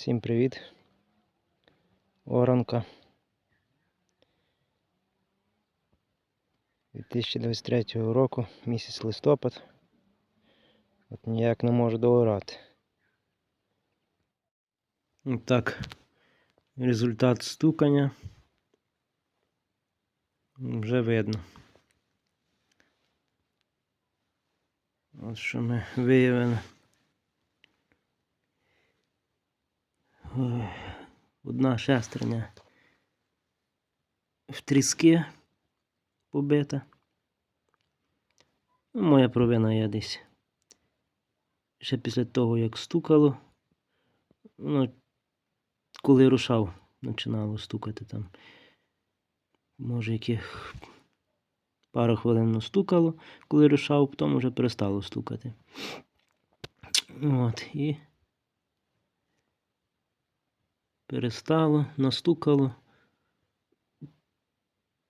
Всім привіт. Оранка. 2023 року, місяць листопад. От ніяк не можу доорати. Так, результат стукання. Вже видно. От що ми виявили. Одна шестерня в тріски побита. Ну, моя провина є десь. Ще після того, як стукало, ну, коли рушав, починало стукати там. Може, яких пару хвилин стукало, коли рушав, потім вже перестало стукати. От, і перестало, настукало.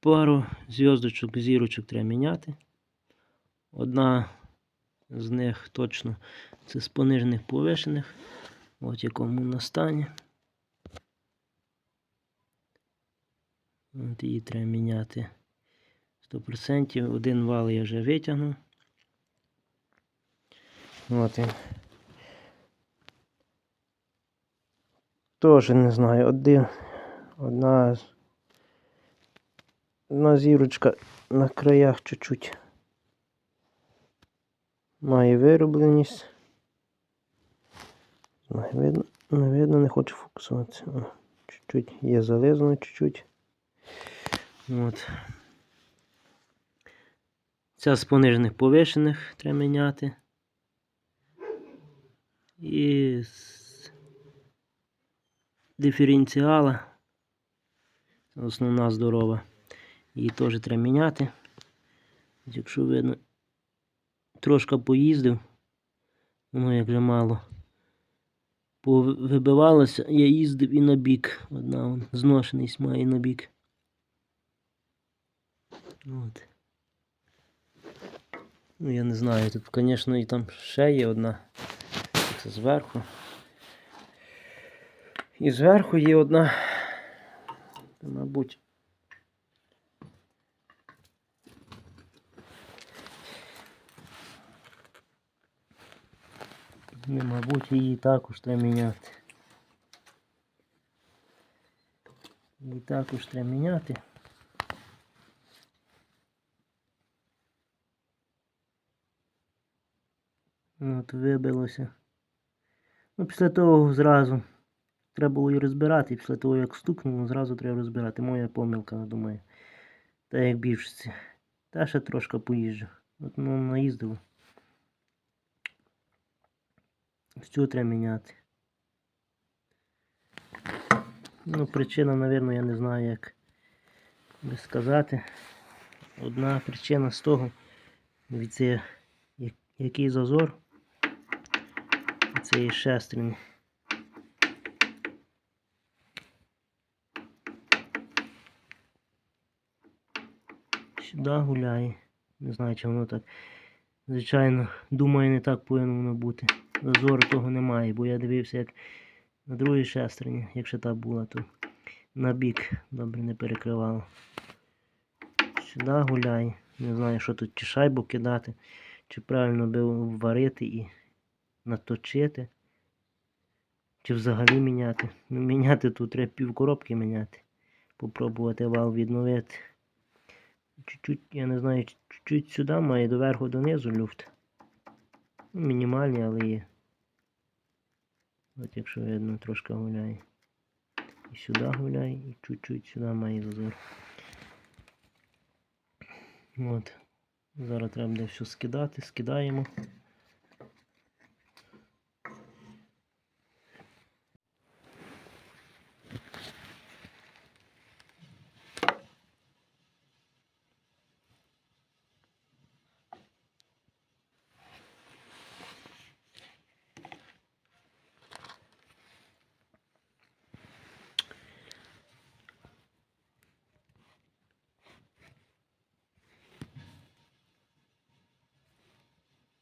Пару зв'язочок, зірочок треба міняти. Одна з них точно це з понижених повишених. От якому на стані. От її треба міняти 100%. Один вал я вже витягнув. От він. Тоже не знаю, один, одна, одна зірочка на краях чуть-чуть має виробленість. Не видно, не видно, не хочу фокусуватися. Чуть-чуть є зализано, чуть-чуть. От. Ця з понижених повишених треба міняти. І з диференціала. Основна здорова. Її теж треба міняти. Якщо видно, трошки поїздив, воно як вже мало. Вибивалося, я їздив і на бік. Одна вон, зношеність має на бік. От. Ну, я не знаю, тут, звісно, і там ще є одна. Це зверху. І зверху є одна. Мабуть. Ну, мабуть, її також треба міняти. Її також треба міняти. От вибилося. Ну, після того зразу треба було її розбирати, і після того як стукнуло, зразу треба розбирати. Моя помилка, думаю. Та як більшості. Та ще трошки поїжджу. От ну наїздило. Що треба міняти? Ну, причина, мабуть, я не знаю, як би сказати. Одна причина з того, від це який зазор цієї шестерні. Сюди гуляє. Не знаю, чи воно так. Звичайно, думаю, не так повинно воно бути. Зазору того немає, бо я дивився, як на другій шестерні, якщо та була, то на бік добре не перекривало. Сюди гуляє. Не знаю, що тут чи шайбу кидати, чи правильно би варити і наточити. Чи взагалі міняти. Ну, міняти тут треба пів коробки міняти. Попробувати вал відновити. Чуть-чуть, я не знаю, чуть-чуть сюди має доверху донизу люфт. Ну, мінімальний, але є. От якщо видно, трошки гуляє. І сюди гуляє, і чуть-чуть сюди має зазор. От. Зараз треба буде все скидати, скидаємо.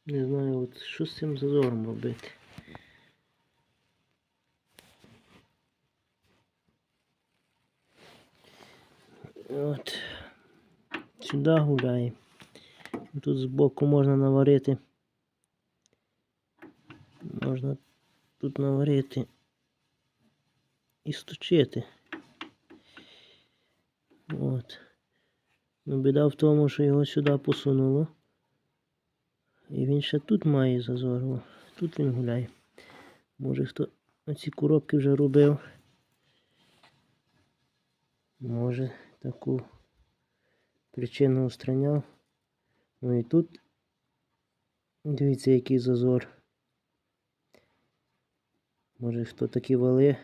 Не знаю, от що з цим зазором робити. От. Сюди гуляє. Тут збоку можна наварити. Можна тут наварити і стучити. От. Ну, біда в тому, що його сюди посунуло. І він ще тут має зазор. О, Тут він гуляє. Може хто оці коробки вже робив. Може таку причину устраняв. Ну і тут дивіться, який зазор. Може хто такі вали.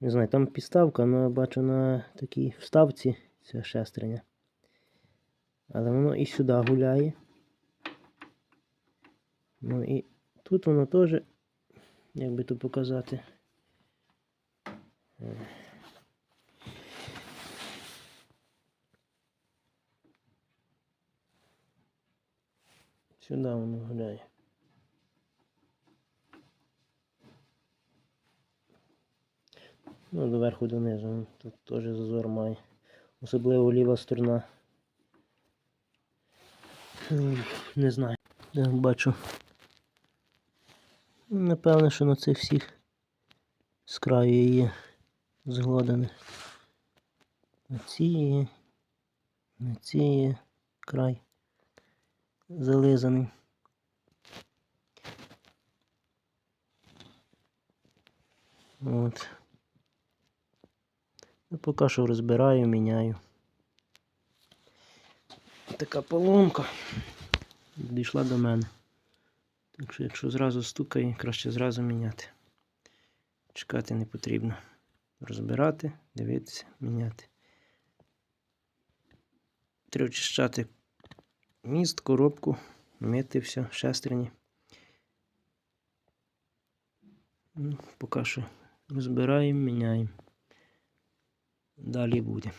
Не знаю, там підставка, але я бачу на такій вставці це шестерня. Але воно і сюди гуляє. Ну і тут воно теж, як би то показати. Сюди воно гуляє. Ну, доверху донизу. ну, Тут теж зазор має. Особливо ліва сторона. Не знаю. Бачу. Напевно, що на цих всіх з краю є згладане. На ці на ці край зализаний. От. Ну, поки що розбираю, міняю. Така поломка дійшла до мене. Так що, якщо зразу стукає, краще зразу міняти. Чекати не потрібно. Розбирати, дивитися, міняти. Треба очищати міст, коробку, мити все, шестерні. Ну, Поки що розбираємо, міняємо. Далі буде.